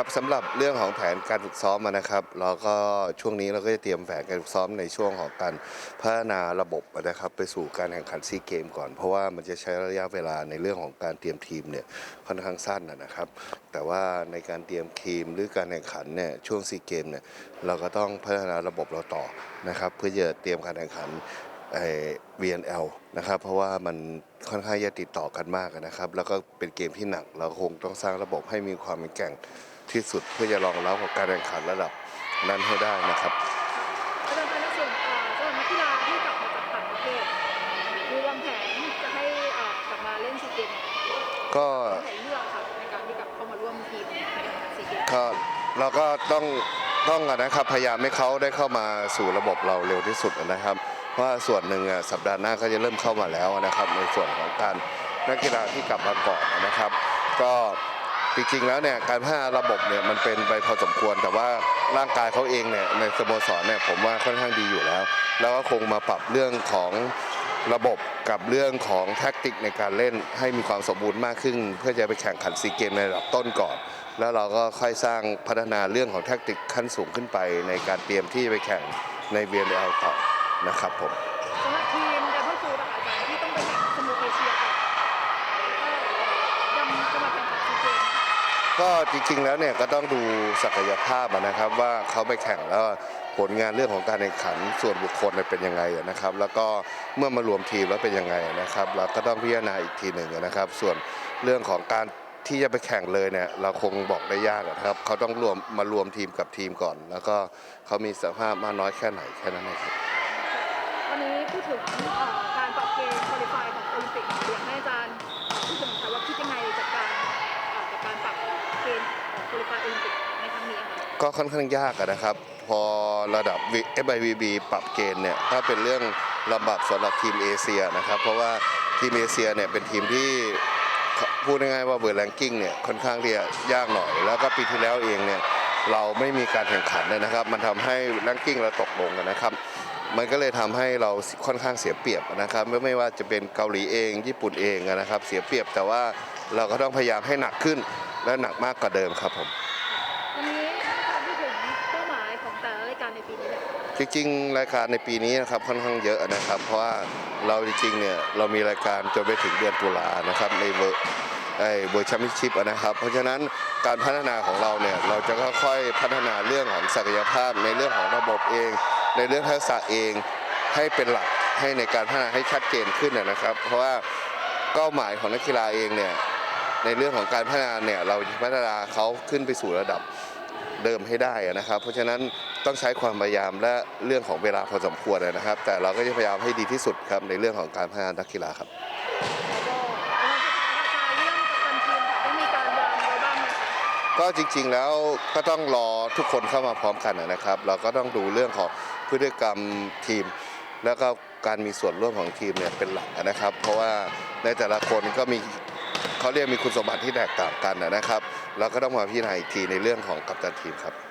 ครับสำหรับเรื่องของแผนการฝึกซ้อมนะครับเราก็ช่วงนี้เราก็จะเตรียมแผนการฝึกซ้อมในช่วงของการพัฒนาระบบนะครับไปสู่การแข่งขันซีเกมก่อน เพราะว่ามันจะใช้ระยะเวลาในเรื่องของการเตรียมทีมเนี่ยค่อนข้างสั้นนะครับ แต่ว่าในการเตรียมทีมหรือการแข่งขันเนี่ยช่วงซีเกมเนี่ยเราก็ต้องพัฒนาระบบเราต่อนะครับเพื่อจะเตรียมการแข่งขันไอ้ VNL นะครับเพราะว่ามันค่อนข้างจะติดต่อกันมากนะครับ แล้วก็เป็นเกมที่หนักเราคงต้องสร้างระบบให้มีความแข็งแกร่ง ที่สุดเพื่อจะรองรับกับการแข่งขันระดับนั้นให้ได้นะครับอาจารย์คะในส่วนเอ่อสำหรับนักกีฬาที่กลับมาจากต่างประเทศมีวางแผนจะให้เอ่อกลับมาเล่นซีเกมก็แผนเลือกค่ะในการที่กลับเข้ามาร่วมทีมในการแข่งขันซีเกมก็เราก็ต้องต้องอะนะครับพยายามให้เขาได้เข้ามาสู่ระบบเราเร็วที่สุดนะครับ เพราะว่าส่วนหนึ่งอะสัปดาห์หน้าก็จะเริ่มเข้ามาแล้วนะครับ ในส่วนของการนักกีฬาที่กลับมาก่อนนะครับ ก็ จริงๆแล้วเนี่ยการพัฒนาระบบเนี่ยมันเป็นไปพอสมควร แต่ว่าร่างกายเขาเองเนี่ยในสโมสรเนี่ยผมว่าค่อนข้างดีอยู่แล้ว แล้วก็คงมาปรับเรื่องของระบบกับเรื่องของแท็กติกในการเล่นให้มีความสมบูรณ์มากขึ้น เพื่อจะไปแข่งขันซีเกมในระดับต้นก่อน แล้วเราก็ค่อยสร้างพัฒนาเรื่องของแท็กติกขั้นสูงขึ้นไป ในการเตรียมที่ไปแข่งใน VNL ต่อนะครับผม ก็จริงๆแล้วเนี่ยก็ต้องดูศักยภาพนะครับว่าเขาไปแข่งแล้วผลงานเรื่องของการแข่งขันส่วนบุคคลเป็นยังไงนะครับ แล้วก็เมื่อมารวมทีมแล้วเป็นยังไงนะครับ เราก็ต้องพิจารณาอีกทีหนึ่งนะครับ ส่วนเรื่องของการที่จะไปแข่งเลยเนี่ยเราคงบอกได้ยากนะครับเขาต้องรวมมารวมทีมกับทีมก่อน แล้วก็เขามีสภาพมากน้อยแค่ไหนแค่นั้นเองครับวันนี้พูดถึงเอ่อการปรับเกณฑ์คุริฟายของโอลิมปิกอยากให้อาจารย์พูดถึง คาโอลิมปิกในครั้งนี้ค่ะก็ค่อนข้างยากอะนะครับ พอระดับ FIVB ปรับเกณฑ์เนี่ยถ้าเป็นเรื่องลำบากสำหรับทีมเอเชียนะครับ เพราะว่าทีมเอเชียเนี่ยเป็นทีมที่พูดง่ายๆว่าเบอร์แรงกิ้งเนี่ยค่อนข้างที่จะยากหน่อย แล้วก็ปีที่แล้วเองเนี่ยเราไม่มีการแข่งขันเลยนะครับ มันทำให้แรงกิ้งเราตกลงกันนะครับ มันก็เลยทำให้เราค่อนข้างเสียเปรียบนะครับ ไม่ไม่ว่าจะเป็นเกาหลีเองญี่ปุ่นเองนะครับ เสียเปรียบแต่ว่าเราก็ต้องพยายามให้หนักขึ้น และหนักมากกว่าเดิมครับผม วันนี้อาจารย์พูดถึงเป้าหมายของแต่ละรายการในปีนี้เนี่ยจริงๆ รายการในปีนี้นะครับค่อนข้างเยอะนะครับ เพราะว่าเราจริงๆเนี่ยเรามีรายการจนไปถึงเดือนตุลานะครับในเวอร์ไอ้เวอร์ชัมเปี้ยนชิพนะครับ เพราะฉะนั้นการพัฒนาของเราเนี่ยเราจะค่อยๆพัฒนาเรื่องของศักยภาพ ในเรื่องของระบบเอง ในเรื่องทักษะเองให้เป็นหลักให้ในการพัฒนาให้ชัดเจนขึ้นนะครับ เพราะว่าเป้าหมายของนักกีฬาเองเนี่ย ในเรื่องของการพัฒนาเนี่ยเราจะพัฒนาเขาขึ้นไปสู่ระดับเดิมให้ได้นะครับ เพราะฉะนั้นต้องใช้ความพยายามและเรื่องของเวลาพอสมควรนะครับ แต่เราก็จะพยายามให้ดีที่สุดครับในเรื่องของการพัฒนานักกีฬาครับแล้วก็อาจารย์สุดท้ายอาจารย์เรื่องกัปตันทีมค่ะได้มีการวางไว้บ้างไหมคะก็จริงๆแล้วก็ต้องรอทุกคนเข้ามาพร้อมกันนะครับ เราก็ต้องดูเรื่องของพฤติกรรมทีม แล้วก็การมีส่วนร่วมของทีมเนี่ยเป็นหลักนะครับ เพราะว่าในแต่ละคนก็มี เขาเรียกมีคุณสมบัติที่แตกต่างกันนะครับ เราก็ต้องมาพิจารณาอีกทีในเรื่องของกัปตันทีมครับ